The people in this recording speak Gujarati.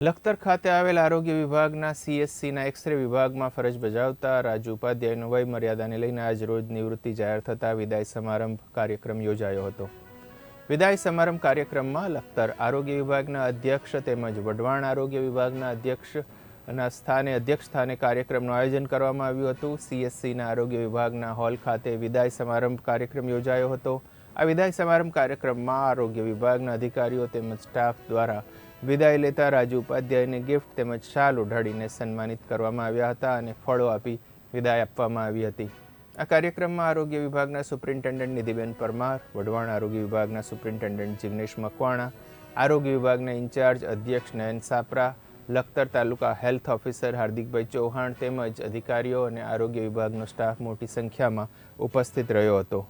લખતર ખાતે આવેલ આરોગ્ય વિભાગના સીએસસીના એક્સરે વિભાગમાં ફરજ બજાવતા રાજુ ઉપાધ્યાયનો વય મર્યાદાને લઈને આજ રોજ નિવૃત્તિ જાહેર થતા વિદાય સમારંભ કાર્યક્રમ યોજાયો હતો. વિદાય સમારંભ કાર્યક્રમમાં લખતર આરોગ્ય વિભાગના અધ્યક્ષ તેમજ વઢવાણ આરોગ્ય વિભાગના અધ્યક્ષ ના સ્થાને અધ્યક્ષ સ્થાને કાર્યક્રમનું આયોજન કરવામાં આવ્યું હતું. સીએસસીના આરોગ્ય વિભાગના હોલ ખાતે વિદાય સમારંભ કાર્યક્રમ યોજાયો હતો. આ વિદાય સમારંભ કાર્યક્રમમાં આરોગ્ય વિભાગના અધિકારીઓ તેમજ સ્ટાફ દ્વારા વિદાય લેતા રાજુ ઉપાધ્યાયને ગિફ્ટ તેમજ શાલ ઓઢાડીને સન્માનિત કરવામાં આવ્યા હતા અને ફળો આપી વિદાય આપવામાં આવી હતી. આ કાર્યક્રમમાં આરોગ્ય વિભાગના સુપ્રિન્ટેન્ડન્ટ નિધિબેન પરમાર, વઢવાણ આરોગ્ય વિભાગના સુપ્રિન્ટેન્ડન્ટ જિગ્નેશ મકવાણા, આરોગ્ય વિભાગના ઇન્ચાર્જ અધ્યક્ષ નયન સાપરા, લખતર તાલુકા હેલ્થ ઓફિસર હાર્દિકભાઈ ચૌહાણ તેમજ અધિકારીઓ અને આરોગ્ય વિભાગનો સ્ટાફ મોટી સંખ્યામાં ઉપસ્થિત રહ્યો હતો.